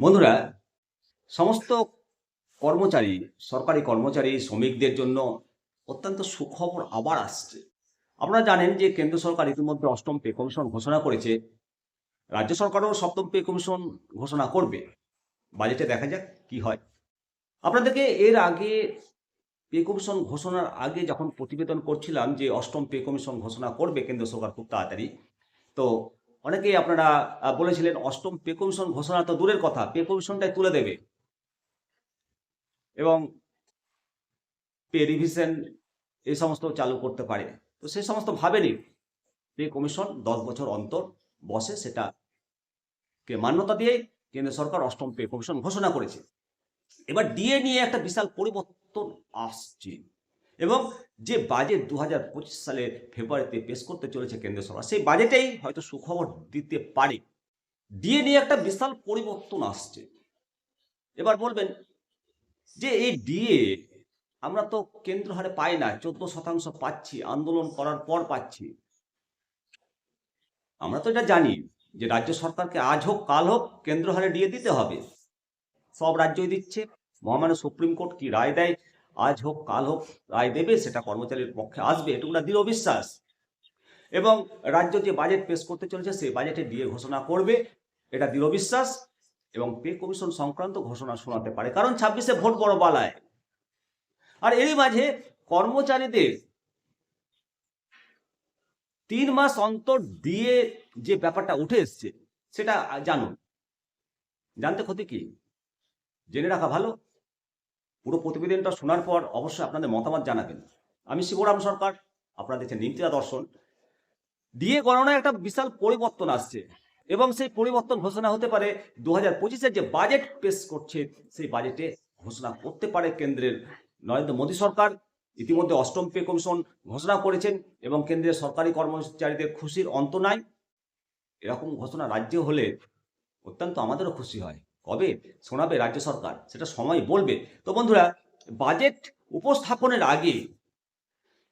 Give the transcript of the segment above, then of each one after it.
বন্ধুরা, সমস্ত কর্মচারী, সরকারি কর্মচারী, শ্রমিকদের জন্য অত্যন্ত সুখবর আবার আসছে। আপনারা জানেন যে কেন্দ্র সরকার ইতিমধ্যে অষ্টম পে কমিশন ঘোষণা করেছে। রাজ্য সরকারও সপ্তম পে কমিশন ঘোষণা করবে। বাজেটে দেখা যাক কি হয়। আপনাদেরকে এর আগে পে কমিশন ঘোষণার আগে যখন প্রতিবেদন করছিলাম যে অষ্টম পে কমিশন ঘোষণা করবে কেন্দ্র সরকার খুব তাড়াতাড়ি, তো অনেকেই আপনারা বলেছিলেন অষ্টম পে কমিশন ঘোষণা তো দূরের কথা, পে কমিশনটাই তুলে দেবে। এবং পে রিভিশন এই সমস্ত চালু করতে পারে। তো সেই সমস্ত ভাবেনি। পে কমিশন দশ বছর অন্তর বসে সেটা কে মান্যতা দিয়ে কেন্দ্র সরকার অষ্টম পে কমিশন ঘোষণা করেছে। এবার ডিএ নিয়ে একটা বিশাল পরিবর্তন আসছে। এবং যে বাজেট দু হাজার পঁচিশ সালে ফেব্রুয়ারিতে পেশ করতে চলেছে কেন্দ্র সরকার, সেই বাজেটেই হয়তো সুখবর দিতে পারে। ডিএ নিয়ে একটা বিশাল পরিবর্তন আসছে। এবার বলবেন যে এই ডিএ আমরা তো কেন্দ্র হারে পাই না, চোদ্দ শতাংশ পাচ্ছি, আন্দোলন করার পর পাচ্ছি। আমরা তো এটা জানি যে রাজ্য সরকারকে আজ হোক, কাল হোক কেন্দ্র হারে ডিএ দিতে হবে। সব রাজ্যই দিচ্ছে। মহামান্য সুপ্রিম কোর্ট কি রায় দেয়? আজ হোক, কাল হোক, রায় দেবে, সেটা কর্মচারীর পক্ষে আসবে এটুকুটা দৃঢ় বিশ্বাস। এবং রাজ্য যে বাজেট পেশ করতে চলেছে, সেই বাজেটে ডিএ ঘোষণা করবে, এটা দৃঢ় বিশ্বাস। এবং পে কমিশন সংক্রান্ত ঘোষণা শোনাতে পারে, কারণ ছাব্বিশে ভোট বড় বালায়। আর এরই মাঝে কর্মচারীদের তিন মাস অন্তর দিয়ে যে ব্যাপারটা উঠে এসছে, সেটা জানুন। জানতে ক্ষতি কি? জেনে রাখা ভালো। পুরো প্রতিবেদনটা শোনার পর অবশ্যই আপনাদের মতামত জানাবেন। আমি শিবরাম সরকার, আপনারা দেখছেন নিমতিরা দর্শন। দিয়ে গণনায় একটা বিশাল পরিবর্তন আসছে এবং সেই পরিবর্তন ঘোষণা হতে পারে দু হাজার পঁচিশের যে বাজেট পেশ করছে, সেই বাজেটে ঘোষণা করতে পারে কেন্দ্রের নরেন্দ্র মোদী সরকার। ইতিমধ্যে অষ্টম পে কমিশন ঘোষণা করেছেন এবং কেন্দ্রের সরকারি কর্মচারীদের খুশির অন্ত নাই। এরকম ঘোষণা রাজ্যে হলে অত্যন্ত আমাদেরও খুশি হয়। কবে শোনাবে রাজ্য সরকার? সেটা সময় বলবে। তো বন্ধুরা বাজেট উপস্থাপনের আগে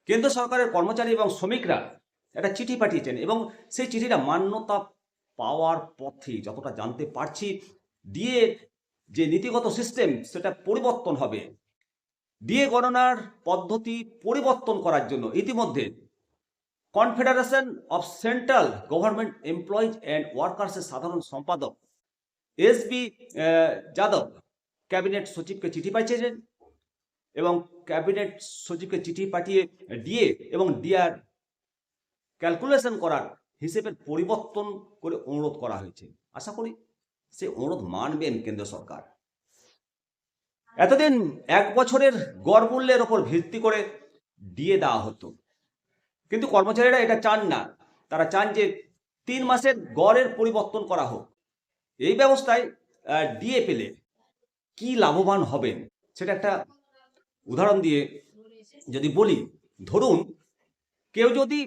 কেন্দ্র সরকারের কর্মচারী এবং শ্রমিকরা একটা চিঠি পাঠিয়েছেন এবং সেই চিঠিটা মান্যতা পাওয়ার পথে যতটা জানতে পারছি, দিয়ে যে নীতিগত সিস্টেম সেটা পরিবর্তন হবে। দিয়ে গণনার পদ্ধতি পরিবর্তন করার জন্য ইতিমধ্যে confederation of central government employees and ওয়ার্কার্সের সাধারণ সম্পাদক এস বি যাদব ক্যাবিনেট সচিবকে চিঠি পাঠিয়েছেন এবং ক্যাবিনেট সচিবকে চিঠি পাঠিয়ে ডিএ এবং ডিআর ক্যালকুলেশন করার হিসেবের পরিবর্তন করে অনুরোধ করা হয়েছে। আশা করি সে অনুরোধ মানবেন কেন্দ্র সরকার। এতদিন এক বছরের গড় মূল্যের ওপর ভিত্তি করে ডিএ দেওয়া হতো। কিন্তু কর্মচারীরা এটা চান না। তারা চান যে তিন মাসের গড়ের পরিবর্তন করা হোক। এই ব্যবস্থায় ডিএ পেলে কি লাভবান হবেন? সেটা একটা উদাহরণ দিয়ে যদি বলি, ধরুন কেউ যদি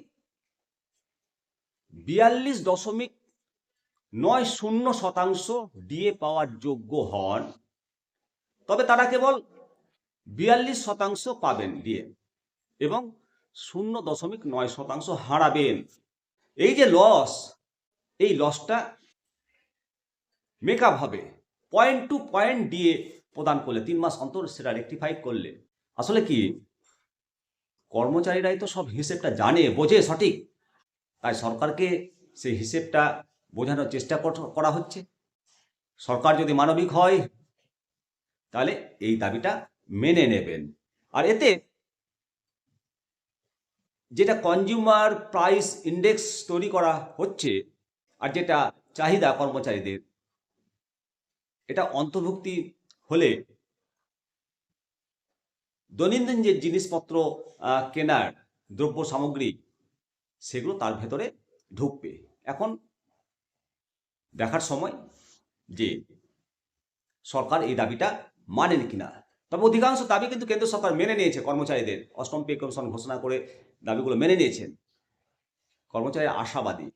বিয়াল্লিশ দশমিক নয় শূন্য শতাংশ ডিএ পাওয়ার যোগ্য হন, তবে তারা কেবল বিয়াল্লিশ শতাংশ পাবেন ডিএ এবং শূন্য দশমিক নয় শতাংশ হারাবেন। এই যে লস এই লসটা মেকআপ হবে। পয়েন্ট টু পয়েন্ট দিয়ে প্রদান করলে, তিন মাস অন্তর সেটা রেকটিফাই করলে। আসলে কি? কর্মচারীরাই তো সব হিসেবটা জানে, বোঝে সঠিক। তাই সরকারকে সেই হিসেবটা বোঝানোর চেষ্টা কর- হচ্ছে। সরকার যদি মানবিক হয়, তাহলে এই দাবিটা মেনে নেবেন। আর এতে যেটা কনজিউমার প্রাইস ইন্ডেক্স তৈরি করা হচ্ছে, আর যেটা চাহিদা কর্মচারীদের এটা অন্তর্ভুক্তি হলে দৈনন্দিন যে জিনিসপত্র কেনার দ্রব্য সামগ্রী, সেগুলো তার ভেতরে ঢুকবে। এখন দেখার সময় যে সরকার এই দাবিটা মানেন কিনা। তবে অধিকাংশ দাবি কিন্তু কেন্দ্র সরকার মেনে নিয়েছে, কর্মচারীদের। অষ্টম পে কমিশন ঘোষণা করে দাবিগুলো মেনে নিয়েছেন। কর্মচারী আশাবাদী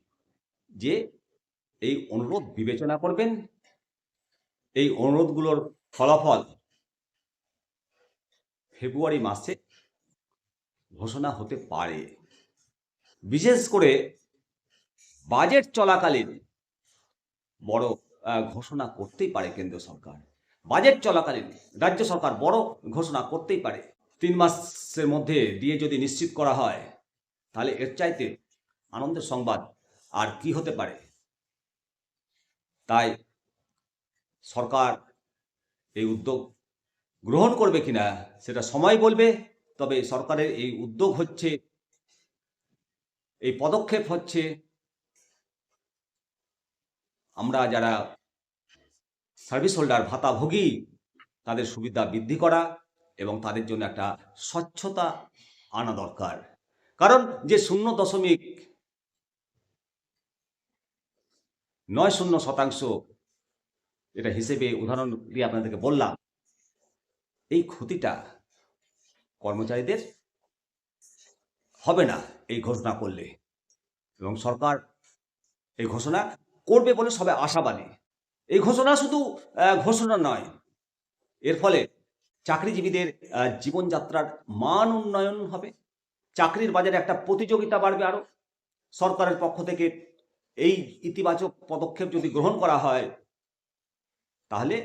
যে এই অনুরোধ বিবেচনা করবেন এই অনুরোধগুলোর ফলাফল ফেব্রুয়ারি মাসে ঘোষণা হতে পারে। বিশেষ করে বাজেট চলাকালীন বড় ঘোষণা করতেই পারে কেন্দ্র সরকার। বাজেট চলাকালীন রাজ্য সরকার বড় ঘোষণা করতেই পারে। তিন মাসের মধ্যে দিয়ে যদি নিশ্চিত করা হয়, তাহলে এর চাইতে আনন্দের সংবাদ আর কি হতে পারে? তাই সরকার এই উদ্যোগ গ্রহণ করবে কিনা সেটা সময় বলবে, তবে সরকারের এই উদ্যোগ হচ্ছে, এই পদক্ষেপ হচ্ছে আমরা যারা সার্ভিস হোল্ডার ভাতাভোগী, তাদের সুবিধা বৃদ্ধি করা এবং তাদের জন্য একটা স্বচ্ছতা আনা দরকার। কারণ যে শূন্য দশমিক নয় শূন্য শতাংশ এটা হিসেবে উদাহরণ দিয়ে আপনাদেরকে বললাম, এই ক্ষতিটা কর্মচারীদের হবে না এই ঘোষণা করলে। এবং সরকার এই ঘোষণা করবে বলে সবাই আশাবাদী। এই ঘোষণা শুধু ঘোষণা নয়, এর ফলে চাকরিজীবীদের জীবনযাত্রার মান উন্নয়ন হবে, চাকরির বাজারে একটা প্রতিযোগিতা বাড়বে আরও। সরকারের পক্ষ থেকে এই ইতিবাচক পদক্ষেপ যদি গ্রহণ করা হয় তাহলে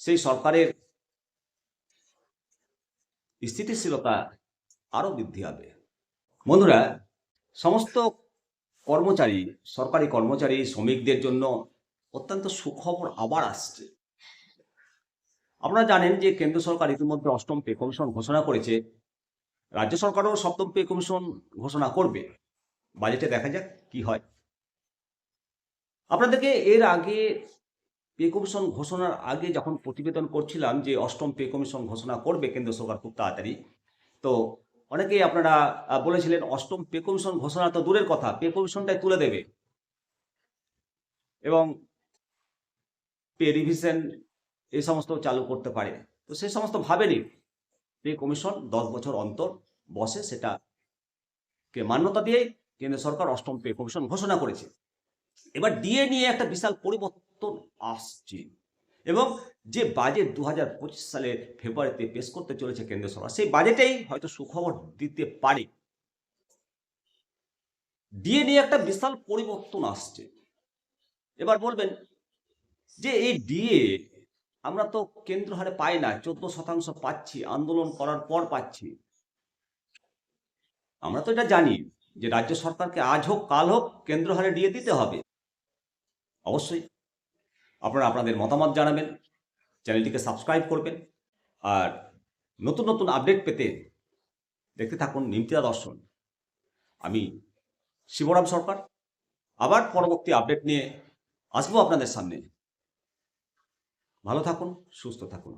সেই সরকারের স্থিতিশীলতা আরও বৃদ্ধি হবে। বন্ধুরা, সমস্ত কর্মচারী, সরকারি কর্মচারী, শ্রমিকদের জন্য অত্যন্ত সুখবর আবার আসছে। আপনারা জানেন যে কেন্দ্র সরকার ইতিমধ্যে অষ্টম পে কমিশন ঘোষণা করেছে। রাজ্য সরকারও সপ্তম পে কমিশন ঘোষণা করবে। বাজেটে দেখা যাক কি হয়। আপনাদেরকে এর আগে পে কমিশন ঘোষণার আগে যখন প্রতিবেদন করছিলাম যে অষ্টম পে কমিশন ঘোষণা করবে কেন্দ্র সরকার খুব তাড়াতাড়ি, তো অনেকেই আপনারা বলেছিলেন অষ্টম পে কমিশন ঘোষণা তো দূরের কথা, পে কমিশনটাই তুলে দেবে। এবং পে রিভিশন এই সমস্ত চালু করতে পারে। তো সে সমস্ত ভাবেনি। পে কমিশন দশ বছর অন্তর বসে সেটা কে মান্যতা দিয়ে কেন্দ্র সরকার অষ্টম পে কমিশন ঘোষণা করেছে। এবার ডিএ নিয়ে একটা বিশাল পরিবর্তন আসছে। এবং যে বাজেট দু হাজার পঁচিশ সালে ফেব্রুয়ারিতে পেশ করতে চলেছে কেন্দ্র সরকার, সেই বাজেটেই হয়তো সুখবর দিতে পারে। ডিএ নিয়ে একটা বিশাল পরিবর্তন আসছে। এবার বলবেন যে এই ডিএ আমরা তো কেন্দ্র হারে পাই না, চোদ্দ শতাংশ পাচ্ছি, আন্দোলন করার পর পাচ্ছি। আমরা তো এটা জানি যে রাজ্য সরকারকে আজ হোক, কাল হোক, কেন্দ্র হারে ডিএ দিতে হবে। অবশ্যই। আপনারা আপনাদের মতামত জানাবেন, চ্যানেলটিকে সাবস্ক্রাইব করবেন, আর নতুন নতুন আপডেট পেতে দেখতে থাকুন নিমতিয়া দর্শন। আমি শিবরাম সরকার, আবার পরবর্তী আপডেট নিয়ে আসব আপনাদের সামনে। ভালো থাকুন, সুস্থ থাকুন।